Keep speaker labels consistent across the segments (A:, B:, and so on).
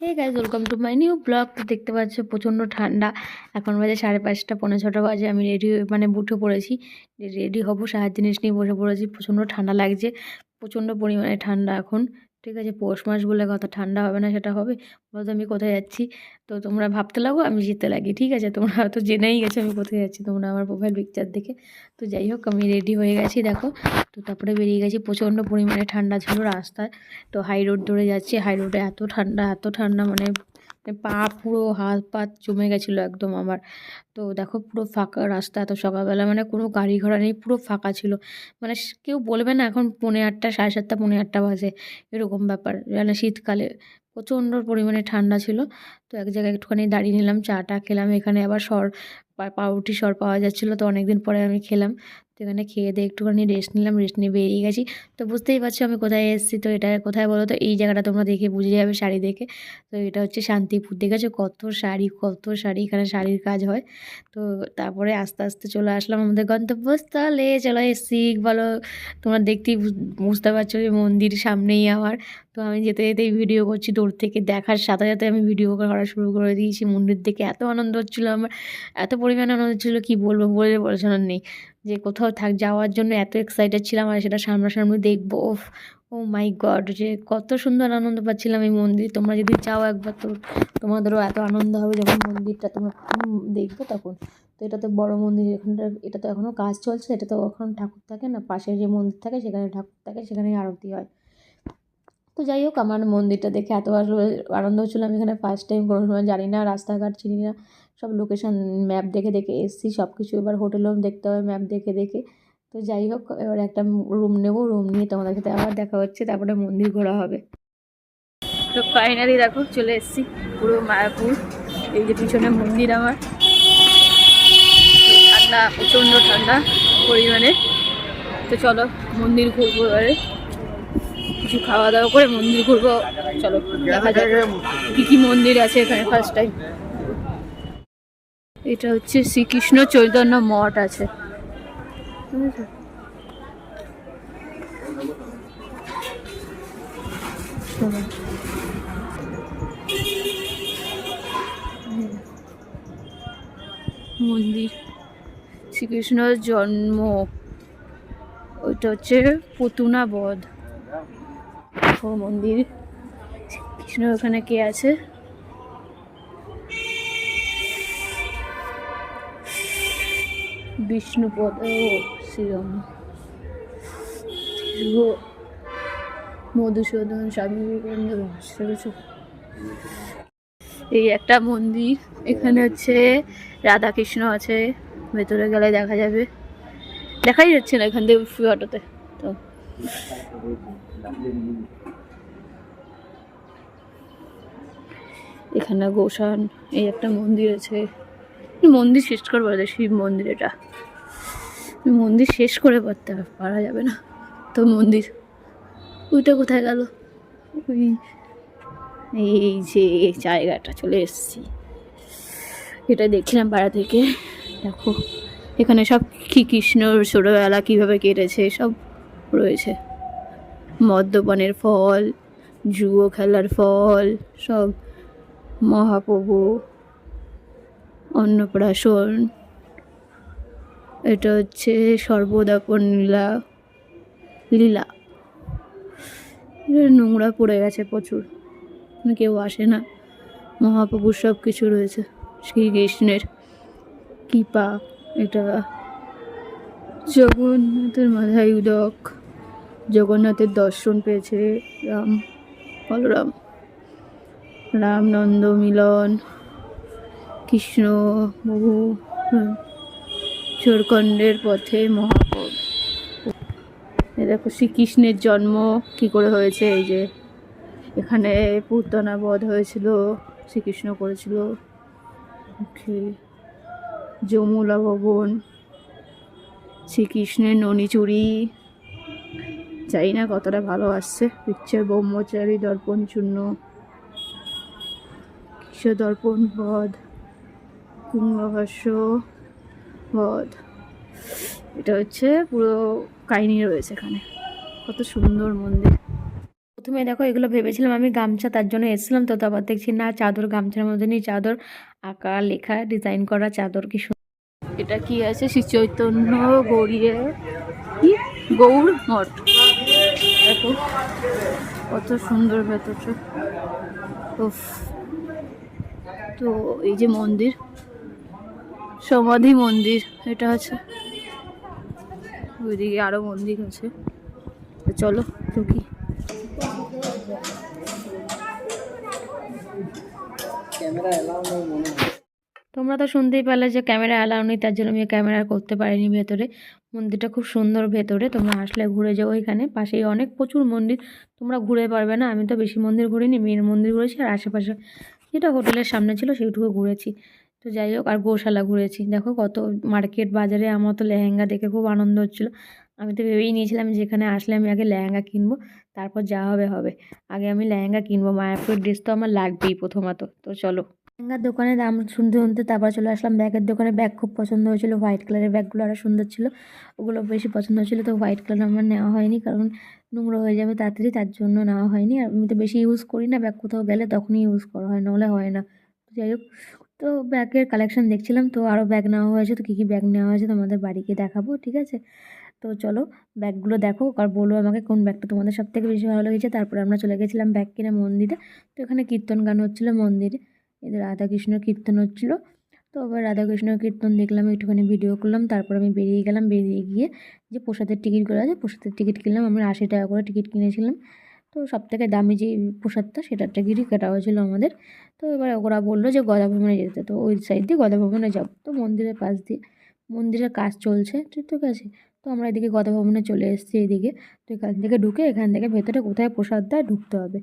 A: Hey guys welcome to my new blog তো দেখতে পাচ্ছ, প্রচণ্ড ঠান্ডা। এখন বাজে সাড়ে পাঁচটা পনেরো ছটা বাজে। আমি রেডি মানে উঠে পড়েছি। রেডি হব সাহায্য জিনিস নিয়ে বসে পড়েছি। প্রচণ্ড ঠান্ডা লাগছে। প্রচণ্ড পরিমাণে ঠান্ডা এখন। ঠিক আছে, পৌষ মাস বলে কথা, ঠান্ডা হবে না সেটা হবে বলতো আমি কোথায় যাচ্ছি? তো তোমরা ভাবতে লাগো, আমি যেতে লাগি, ঠিক আছে? তোমরা হয়তো জেনেই গেছো আমি কোথায় যাচ্ছি, তোমরা আমার প্রোফাইল পিকচার দেখে। তো যাই হোক, আমি রেডি হয়ে গেছি, দেখো। তো তারপরে বেরিয়ে গেছি, প্রচণ্ড পরিমাণে ঠান্ডা ছিল রাস্তায়। তো হাই রোড ধরে যাচ্ছি হাই রোডে এত ঠান্ডা এত ঠান্ডা মানে পা পুরো হাত পা জমে গেছিল একদম আমার। তো দেখো পুরো ফাঁকা রাস্তা এত সকালবেলা মানে কোনো গাড়ি ঘোড়া নেই, পুরো ফাঁকা ছিল। মানে কেউ বলবে না এখন পৌনে আটটা, সাড়ে সাতটা, পৌনে আটটা বাজে, এরকম ব্যাপার। মানে শীতকালে প্রচণ্ড পরিমাণে ঠান্ডা ছিল। তো এক জায়গায় একটুখানি দাঁড়িয়ে নিলাম চাটা খেলাম। এখানে আবার সর পাউরুটি সর পাওয়া যাচ্ছিল, তো অনেকদিন পরে আমি খেলাম। তো এখানে খেয়ে দিয়ে একটুখানি রেস্ট নিলাম রেস্ট নিয়ে বেরিয়ে গেছি। তো বুঝতেই পারছ আমি কোথায় এসেছি, তো এটা কোথায় বলো তো? এই জায়গাটা তোমরা দেখে বুঝে যাবে শাড়ি দেখে। তো এটা হচ্ছে শান্তিপুর, দেখেছ? কত শাড়ি কত শাড়ি এখানে শাড়ির কাজ হয়। তো তারপরে আস্তে আস্তে চলে আসলাম আমাদের গন্তব্যস্থলে। চলো এসেছি, বলো, তোমরা দেখতেই বুঝতে পারছ যে মন্দির সামনেই আমার। তো আমি যেতে যেতেই ভিডিও করছি দূর থেকে, দেখার সাথে সাথে আমি ভিডিও করা শুরু করে দিয়েছি। মন্দির দেখে এত আনন্দ হচ্ছিল আমার, এত পরিমাণে আনন্দ হচ্ছিল, কী বলব? বলে বোঝানোর নেই। যে কোথাও থাক, যাওয়ার জন্য এত এক্সাইটেড ছিলাম আর সেটা সামনাসামনি দেখব ওফ ও মাই গড যে কত সুন্দর আনন্দ পাচ্ছিলাম এই মন্দির। তোমরা যদি চাও একবার তো তোমাদেরও এত আনন্দ হবে যখন মন্দিরটা তোমরা দেখবে তখন। তো এটা তো বড়ো মন্দির, এখানটা, এটা তো এখনও কাজ চলছে, এটা তো এখন ঠাকুর থাকে না পাশে যে মন্দির থাকে সেখানে ঠাকুর থাকে, সেখানেই আরতি হয়। তো যাই হোক, আমার মন্দিরটা দেখে এত ভালো আনন্দ হচ্ছিল আমি এখানে ফার্স্ট টাইম কোনো সময় জানি না, রাস্তাঘাট চিনি না। সব লোকেশন ম্যাপ দেখে দেখে এসছি সব কিছু এবার হোটেলও দেখতে হবে ম্যাপ দেখে দেখে। তো যাই হোক এবার একটা রুম নেব রুম নিয়ে তোমাদের সাথে আবার দেখা হচ্ছে তারপরে মন্দির ঘোরা হবে। তো ফাইনালি দেখো চলে এসেছি পুরো মায়াপুর এই যে পিছনে মন্দির আমার। ঠান্ডা প্রচণ্ড ঠান্ডা পরিমাণে। তো চলো মন্দির ঘুরবো এবারে। কিছু খাওয়া দাওয়া করে মন্দির ঘুরবো। চলো দেখা যাক কী কী মন্দির আছে এখানে ফার্স্ট টাইম এটা হচ্ছে শ্রীকৃষ্ণ চৈতন্য মঠ আছে। মন্দির। শ্রীকৃষ্ণর জন্ম। ওইটা হচ্ছে পুতুনা বধ। ও মন্দির। কৃষ্ণ ওখানে কে আছে? বিষ্ণুপদ, ও শ্রীরাম। মধুসূদন, স্বামী বিবেকানন্দ এই একটা মন্দির, এখানে হচ্ছে রাধা কৃষ্ণ আছে, ভেতরে গেলে দেখা যাবে। দেখাই যাচ্ছে না এখান থেকে ফ্রি অটোতে তো। এখানে গোসান, এই একটা মন্দির আছে। মন্দির শেষ করে পারা যায় শিব মন্দির এটা। মন্দির শেষ করে হবে, পারা যাবে না। তো মন্দির, ওইটা কোথায় গেল? ওই, এই যে জায়গাটা চলে এসেছি। এটা দেখছিলাম পাড়া থেকে। দেখো, এখানে সব কী কৃষ্ণর ছোটোবেলা কীভাবে কেটেছে, সব রয়েছে। মদ্যপানের ফল, জুয়ো খেলার ফল, সব মহাপ্রভু। অন্নপ্রাশন। এটা হচ্ছে সর্বদাপন লীলা। লীলা নোংরা পড়ে গেছে প্রচুর। কেউ আসে না। মহাপ্রভুর সব কিছু রয়েছে। শ্রীকৃষ্ণের কৃপা। এটা জগন্নাথের মাথায় উদক। জগন্নাথের দর্শন পেয়েছে রাম, বলরাম। রাম নন্দ মিলন। কৃষ্ণ, বহু চোরকণ্ডের পথে মহাপদ। দেখো, শ্রীকৃষ্ণের জন্ম কি করে হয়েছে? এই যে, এখানে পুতনা বধ হয়েছিল, শ্রীকৃষ্ণ করেছিল। যমুলা ভবন, শ্রীকৃষ্ণের ননিচুরি জানি না কতটা ভালো আসছে। পিকচার ব্রহ্মচারী দর্পণ চূর্ণ কিশোর দর্পণ বধ। কুম্ভভাষ্য বধ এটা হচ্ছে পুরো কাহিনী রয়েছে এখানে। কত সুন্দর মন্দির। প্রথমে দেখো, এগুলো ভেবেছিলাম আমি গামছা, তার জন্য এসেছিলাম, তো তারপর দেখছি না, চাদর, গামছার মধ্যে নেই, চাদর। আঁকা, লেখা ডিজাইন করা চাদর, কি। এটা কি আছে? শ্রী চৈতন্য গৌরীয় কি? গৌর মঠ। দেখো, কত সুন্দর ভেতরটা। তো এই যে মন্দির সমাধি মন্দির এটা আছে। ওইদিকে আরও মন্দির আছে। চলো ঢুকি। তোমরা তো শুনতেই পারলে যে ক্যামেরা অ্যালাউ নেই তার জন্য আমি ক্যামেরা করতে পারিনি ভেতরে। মন্দিরটা খুব সুন্দর ভেতরে তোমরা আসলে ঘুরে যাও ওইখানে। পাশেই অনেক প্রচুর মন্দির তোমরা ঘুরে পারবে না। আমি তো বেশি মন্দির ঘুরিনি মেয়ের মন্দির ঘুরেছি আর আশেপাশে যেটা হোটেলের সামনে ছিল সেইটুকু ঘুরেছি। তো যাই হোক, আর গোশালা ঘুরেছি। দেখো কত মার্কেট বাজারে আমার তো লেহেঙ্গা দেখে খুব আনন্দ হচ্ছিল। আমি তো ভেবেই নিয়েছিলাম যেখানে আসলে আমি আগে লেহেঙ্গা কিনবো, তারপর যা হবে হবে। আগে আমি লেহেঙ্গা কিনবো, মায়াপুর ড্রেস তো আমার লাগবেই প্রথমত। তো চলো। লেহেঙ্গার দোকানে দাম শুনতে শুনতে তারপর চলে আসলাম। ব্যাগের দোকানে ব্যাগ খুব পছন্দ হয়েছিল। হোয়াইট কালারের ব্যাগগুলো আরও সুন্দর ছিল। ওগুলো বেশি পছন্দ হয়েছিল, তো হোয়াইট কালার আমার নেওয়া হয়নি, কারণ নোংরা হয়ে যাবে তাড়াতাড়ি, তার জন্য নেওয়া হয়নি। আর আমি তো বেশি ইউজ করি না, ব্যাগ কোথাও গেলে তখনই ইউজ করা হয়, নাহলে হয় না। যাই হোক তো ব্যাগের কালেকশন দেখছিলাম, তো আরও ব্যাগ নেওয়া হয়েছে, তো কী কী ব্যাগ নেওয়া হয়েছে তোমাদের বাড়িকে দেখাবো, ঠিক আছে? তো চলো ব্যাগগুলো দেখো, আর বলো আমাকে কোন ব্যাগটা তোমাদের সব থেকে বেশি ভালো লেগেছে, তারপরে আমরা চলে গেছিলাম ব্যাগ কিনে মন্দিরে। তো এখানে কীর্তন গান হচ্ছিল মন্দিরে এদের রাধাকৃষ্ণের কীর্তন হচ্ছিল। তো আবার রাধাকৃষ্ণের কীর্তন দেখলাম, একটুখানি ভিডিও করলাম, তারপর আমি বেরিয়ে গেলাম, বেরিয়ে গিয়ে যে প্রসাদের টিকিটগুলো আছে, প্রসাদের টিকিট কিনলাম, আমরা আশি টাকা করে টিকিট কিনেছিলাম। তো সব থেকে দামি যে প্রসাদটা সেটার গিরি কাটা হয়েছিল আমাদের। তো এবার ওরা বলল যে গদা ভবনে যেতে। তো ওই সাইড দিয়ে গদা ভবনে যাব। তো মন্দিরের পাশ দিয়ে মন্দিরের কাজ চলছে। ঠিক ঠিক আছে তো আমরা এদিকে গদা ভবনে চলে এসেছি এদিকে তো এখান থেকে ঢুকে এখান থেকে ভেতরে কোথায় প্রসাদ দেয় ঢুকতে হবে।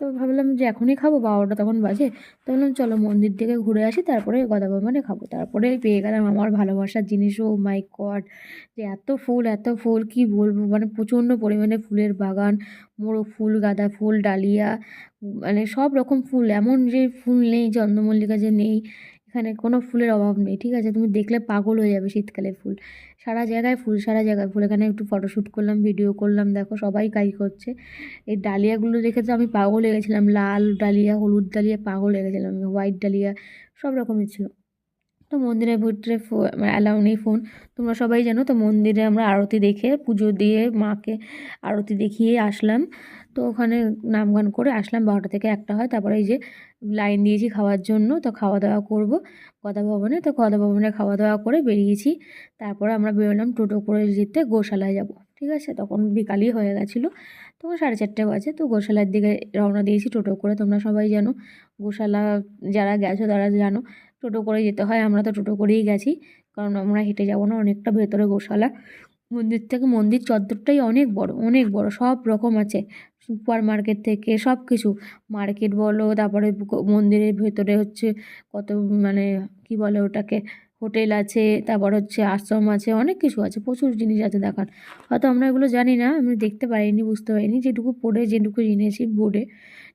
A: তো ভাবলাম যে এখনই খাব, বারোটা তখন বাজে। তো বললাম চলো মন্দির থেকে ঘুরে আসি, তারপরে গদা ভবনে খাব। তারপরে পেয়ে গেলাম আমার ভালোবাসার জিনিসও। মাই গড যে এত ফুল এত ফুল, কি বলব? মানে প্রচণ্ড পরিমাণে ফুলের বাগান, মোরগ ফুল, গাঁদা ফুল, ডালিয়া মানে সব রকম ফুল। এমন যে ফুল নেই, চন্দ্রমল্লিকা যে নেই এখানে কোনো ফুলের অভাব নেই, ঠিক আছে? তুমি দেখলে পাগল হয়ে যাবে শীতকালে ফুল। সারা জায়গায় ফুল, সারা জায়গায় ফুল। এখানে একটু ফটোশ্যুট করলাম ভিডিও করলাম। দেখো, সবাই কাজ করছে। এই ডালিয়াগুলো দেখে তো আমি পাগল হয়ে গেছিলাম। লাল ডালিয়া, হলুদ ডালিয়া, পাগল হয়ে গেছিলাম। হোয়াইট ডালিয়া, সব রকমের ছিল। তো মন্দিরের ভিতরে অ্যালাউ নেই ফোন তোমরা সবাই জানো, তো মন্দিরে আমরা আরতি দেখে পুজো দিয়ে মাকে আরতি দেখিয়ে আসলাম। তো ওখানে নাম গান করে আসলাম, বারোটা থেকে একটা হয়। তারপরে এই যে লাইন দিয়েছি খাওয়ার জন্য, তো খাওয়া দাওয়া করব গদা ভবনে তো গদা ভবনে খাওয়া দাওয়া করে বেরিয়েছি। তারপরে আমরা বেরোলাম টোটো করে যেতে গোশালায় যাব, ঠিক আছে? তখন বিকালই হয়ে গেছিল। তখন সাড়ে চারটে বাজে। তো গোশালার দিকে রওনা দিয়েছি টোটো করে। তোমরা সবাই জানো, গোশালা যারা গেছো তারা জানো, টোটো করে যেতে হয়। আমরা তো টোটো করেই গেছি, কারণ আমরা হেঁটে যাব না। অনেকটা ভেতরে গোশালা। মন্দির থেকে মন্দির চত্বরটাই অনেক বড় অনেক বড়, সব রকম আছে। সুপার মার্কেট থেকে সব কিছু মার্কেট বলো, তারপরে মন্দিরের ভেতরে হচ্ছে কত মানে কি বলে ওটাকে, হোটেল আছে, তারপর হচ্ছে আশ্রম আছে, অনেক কিছু আছে, প্রচুর জিনিস আছে দেখার। হয়তো আমরা এগুলো জানি না, আমি দেখতে পারিনি, বুঝতে পারিনি, যেটুকু পড়ে, যেটুকু জেনেছি বোর্ডে,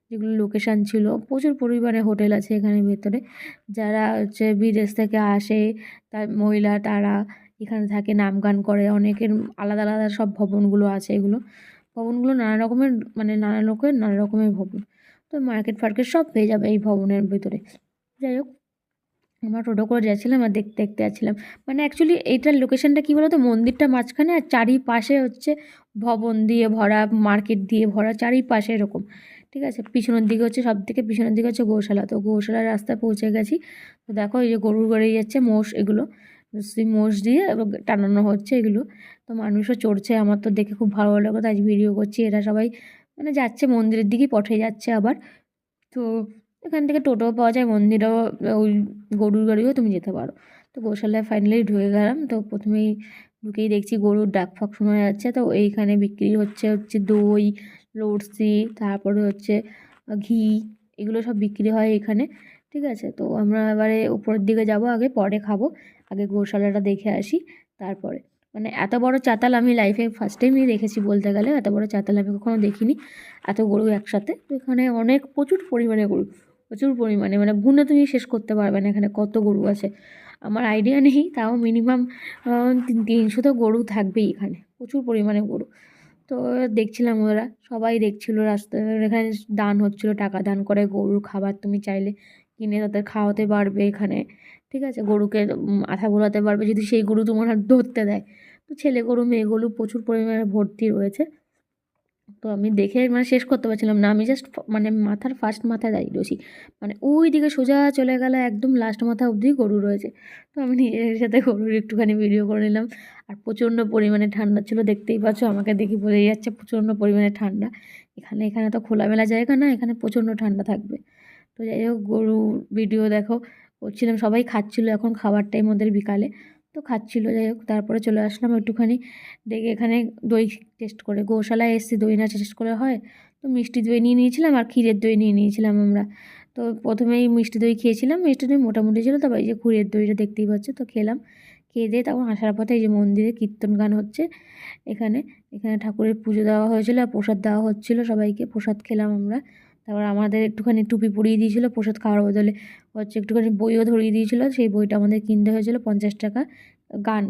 A: যেগুলো লোকেশান ছিল, প্রচুর পরিমাণে হোটেল আছে এখানে ভেতরে। যারা হচ্ছে বিদেশ থেকে আসে, তার মহিলা, তারা এখানে থাকে নাম গান করে, অনেকের আলাদা আলাদা সব ভবনগুলো আছে এগুলো। ভবনগুলো নানা রকমের মানে নানা লোকের, নানা রকমের ভবন। তো মার্কেট ফার্কেট সব পেয়ে যাবে এই ভবনের ভিতরে। যাই হোক, আমরা টোটো করে যাচ্ছিলাম আর দেখতে দেখতে যাচ্ছিলাম। মানে অ্যাকচুয়ালি এইটার লোকেশনটা কী বলো তো মন্দিরটা মাঝখানে আর চারিপাশে হচ্ছে ভবন দিয়ে ভরা মার্কেট দিয়ে ভরা, চারিপাশে এরকম। ঠিক আছে? পিছনের দিকে হচ্ছে সব থেকে পিছনের দিকে হচ্ছে গৌশালা। তো গৌশালার রাস্তায় পৌঁছে গেছি। তো দেখো এই যে গরুর গাড়ি যাচ্ছে মোষ এগুলো। সেই মোষ দিয়ে টানানো হচ্ছে এগুলো। তো মানুষও চড়ছে, আমার তো দেখে খুব ভালো লাগল। তাই ভিডিও করছি, এরা সবাই মানে যাচ্ছে মন্দিরের দিকেই, পথে যাচ্ছে আবার। তো এখান থেকে টোটোও পাওয়া যায়, মন্দিরেও ওই গরুর গাড়িও তুমি যেতে পারো। তো গোশালায় ফাইনালি ঢুকে গেলাম। তো প্রথমেই ঢুকেই দেখছি গরুর ডাক ফাক শোনা যাচ্ছে। তো এইখানে বিক্রি হচ্ছে হচ্ছে দই, লস্যি, তারপরে হচ্ছে ঘি, এগুলো সব বিক্রি হয় এখানে। ঠিক আছে? তো আমরা এবারে উপরের দিকে যাব, আগে পরে খাব। আগে গোশালাটা দেখে আসি, তারপরে। মানে এত বড় চাতাল আমি লাইফে ফার্স্ট টাইমই দেখেছি বলতে গেলে, এত বড় চাতাল আমি কখনো দেখিনি। এত গরু একসাথে, তো এখানে অনেক প্রচুর পরিমাণে গরু, প্রচুর পরিমাণে। মানে গুণে তুমি শেষ করতে পারবে না এখানে কত গরু আছে। আমার আইডিয়া নেই, তাও মিনিমাম তিনশো তো গরু থাকবেই এখানে, প্রচুর পরিমাণে গরু। তো দেখছিলাম ওরা, সবাই দেখছিলো রাস্তায়, এখানে দান হচ্ছিল, টাকা দান করে গরুর খাবার তুমি চাইলে কিনে তাদের খাওয়াতে পারবে এখানে, ঠিক আছে? গরুকে আঠা ঘোরাতে পারবে যদি সেই গরু তোমার হাত ধরতে দেয়। তো ছেলে গরু, মেয়ে গরু প্রচুর পরিমাণে ভর্তি রয়েছে। তো আমি দেখে মানে শেষ করতে পারছিলাম না, আমি জাস্ট মানে মাথার ফার্স্ট মাথায় দাঁড়িয়ে রয়েছি। মানে ওই দিকে সোজা চলে গেলে একদম লাস্ট মাথা অবধি গরু রয়েছে। তো আমি নিজের সাথে গরুর একটুখানি ভিডিও করে নিলাম। আর প্রচণ্ড পরিমাণে ঠান্ডা ছিল, দেখতেই পাচ্ছ আমাকে দেখি বোঝাই যাচ্ছে প্রচণ্ড পরিমাণে ঠান্ডা। এখানে এখানে তো খোলামেলা জায়গা না, এখানে প্রচণ্ড ঠান্ডা থাকবে। তো যাই হোক, গরু ভিডিও দেখো। করছিলাম সবাই খাচ্ছিলো এখন খাবার টাইম ওদের বিকালে। তো খাচ্ছিলো, যাই হোক, তারপরে চলে আসলাম একটুখানি। দেখে এখানে দই টেস্ট করে। গোশালায় এসেছি, দই না টেস্ট করে হয়। তো মিষ্টি দই নিয়ে নিয়েছিলাম আর ক্ষীরের দই নিয়ে নিয়েছিলাম আমরা। তো প্রথমেই মিষ্টি দই খেয়েছিলাম। মিষ্টি দই মোটামুটি ছিল, তারপর এই যে ক্ষীরের দইটা দেখতেই পাচ্ছ, তো খেলাম। খেয়ে দিয়ে তখন আসার পথে এই যে মন্দিরে কীর্তন গান হচ্ছে এখানে। এখানে ঠাকুরের পুজো দেওয়া হয়েছিল আর প্রসাদ দেওয়া হচ্ছিল সবাইকে। প্রসাদ খেলাম আমরা। তারপর আমাদের একটুখানি টুপি পরিয়ে দিয়েছিল, প্রসাদ খাওয়ার বদলে হচ্ছে একটুখানি বইও ধরিয়ে দিয়েছিল, সেই বইটা আমাদের কিনতে হয়েছিল পঞ্চাশ টাকা গান,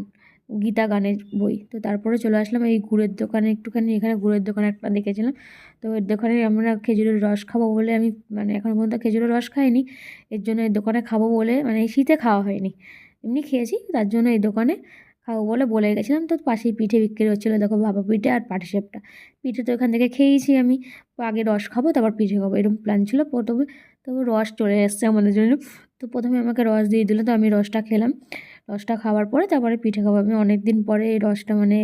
A: গীতা গানের বই। তো তারপরে চলে আসলাম এই গুড়ের দোকানে একটুখানি, এখানে গুড়ের দোকান একটা দেখেছিলাম। তো এর দোকানে আমরা খেজুরের রস খাব বলে আমি মানে এখনও পর্যন্ত খেজুরের রস খাইনি, এর জন্য এই দোকানে খাব বলে মানে শীতে খাওয়া হয়নি। এমনি খেয়েছি, তার জন্য এই দোকানে খাব বলে বলে গেছিলাম তো পাশেই পিঠে বিক্রি হচ্ছিল, দেখো ভাপা পিঠে আর পাটিসাপটা পিঠে তো এখান থেকে খেয়েছি আমি। আগে রস খাব, তারপর পিঠে খাব, এরকম প্ল্যান ছিল। প্রথমে তো রস চলে এসছে আমাদের জন্য। তো প্রথমে আমাকে রস দিয়ে দিল, তো আমি রসটা খেলাম। রসটা খাওয়ার পরে তারপরে পিঠে খাব। আমি অনেক দিন পরে এই রসটা মানে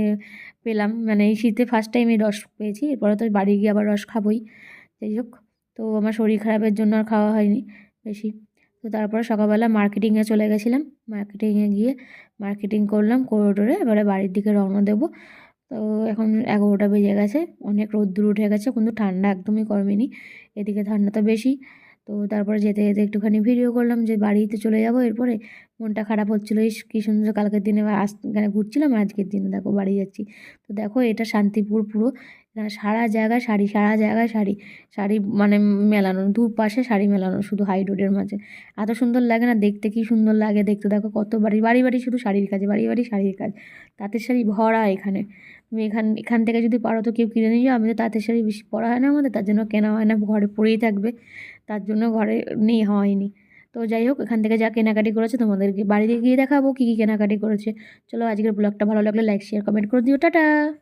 A: পেলাম। মানে এই শীতে ফার্স্ট টাইম এই রস পেয়েছি। এরপরে তো বাড়ি গিয়ে আবার রস খাবোই। যাই হোক, তো আমার শরীর খারাপের জন্য আর খাওয়া হয়নি বেশি। তো তারপর সকালবেলা মার্কেটিংয়ে চলে গেছিলাম। মার্কেটিংয়ে গিয়ে মার্কেটিং করলাম করে এবারে বাড়ির দিকে রওনা দেবো। তো এখন এগারোটা বেজে গেছে। অনেক রোদ্দুর উঠে গেছে, কিন্তু ঠান্ডা একদমই কমেনি। এদিকে ঠান্ডা তো বেশি। তো তারপরে যেতে যেতে একটুখানি ভিডিও করলাম যে বাড়িতে চলে যাব এরপরে মনটা খারাপ হচ্ছিল। ইস, কী সুন্দর কালকের দিনে আস এখানে ঘুরছিলাম আজকের দিনে দেখো বাড়ি যাচ্ছি। তো দেখো এটা শান্তিপুর পুরো, এখানে সারা জায়গায় শাড়ি, সারা জায়গায় শাড়ি শাড়ি মানে মেলানো দু পাশে শাড়ি মেলানো শুধু হাই রোডের মাঝে। এত সুন্দর লাগে না দেখতে, কি সুন্দর লাগে দেখতে। দেখো কত বাড়ি বাড়ি বাড়ি শুধু শাড়ির কাজ, বাড়ি বাড়ি শাড়ির কাজ। তাঁতের শাড়ি ভরা এখানে। তুমি এখান এখান থেকে যদি পারো তো কেউ কিনে নিয়ে যাও আমি তো তাঁতের শাড়ি বেশি পরা হয় না আমাদের, তার জন্য কেনা হয় না, ঘরে পরেই থাকবে। তার জন্য ঘরে নেই, হয়নি। তো যাই হোক, এখান থেকে যা কেনাকাটি করেছে তোমাদেরকে বাড়িতে গিয়ে দেখাবো কী কী কেনাকাটি করেছে। চলো আজকের ব্লগটা ভালো লাগলে লাইক শেয়ার কমেন্ট করে দিও। টাটা!